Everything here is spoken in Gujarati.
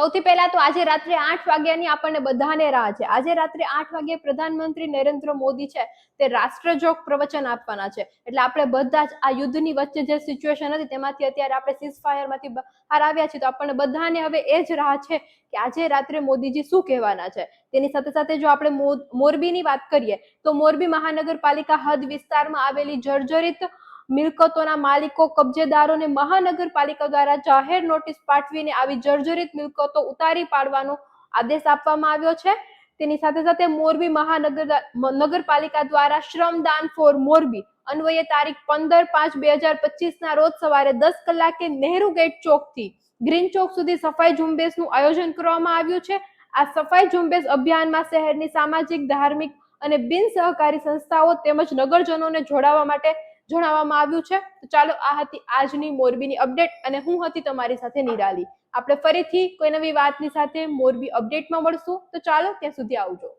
સૌથી પહેલા તો આજે રાત્રે આઠ વાગ્યાની આપણને બધાને રાહ છે. આજે રાત્રે આઠ વાગે પ્રધાનમંત્રી નરેન્દ્ર મોદી છે તે રાષ્ટ્રજોગ પ્રવચન આપવાના છે. એટલે આપણે બધા જ આ યુદ્ધની વચ્ચે જે સિચ્યુએશન હતી તેમાંથી અત્યારે આપણે સીઝ ફાયરમાંથી બહાર આવ્યા છીએ તો આપણને બધાને હવે એ જ રાહ છે કે આજે રાત્રે મોદીજી શું કહેવાના છે. તેની સાથે સાથે જો આપણે મોરબીની વાત કરીએ તો મોરબી મહાનગરપાલિકા હદ વિસ્તારમાં આવેલી જર્જરિત મિલકતોના માલિકો કબજેદારોને મહાનગરપાલિકા દ્વારા જાહેર નોટિસ પાઠવીને આવી જર્જરિત મિલકતો ઉતારી પાડવાનો આદેશ આપવામાં આવ્યો છે. તેની સાથે સાથે મોરબી મહાનગર નગરપાલિકા દ્વારા શ્રમદાન ફોર મોરબી અન્વયે તારીખ પંદર પાંચ બે હજાર પચીસ ના રોજ સવારે દસ કલાકે નહેરુ ગેટ ચોકથી ગ્રીન ચોક સુધી સફાઈ ઝુંબેશનું આયોજન કરવામાં આવ્યું છે. આ સફાઈ ઝુંબેશ અભિયાનમાં શહેરની સામાજિક, ધાર્મિક અને બિન સહકારી સંસ્થાઓ તેમજ નગરજનોને જોડાવા માટે જણાવવામાં આવ્યું છે. તો ચાલો આ હતી આજની મોરબીની અપડેટ અને હું હતી તમારી સાથે નિરાલી. આપણે ફરીથી કોઈ નવી વાતની સાથે મોરબી અપડેટમાં મળશું. તો ચાલો ત્યાં સુધી આવજો.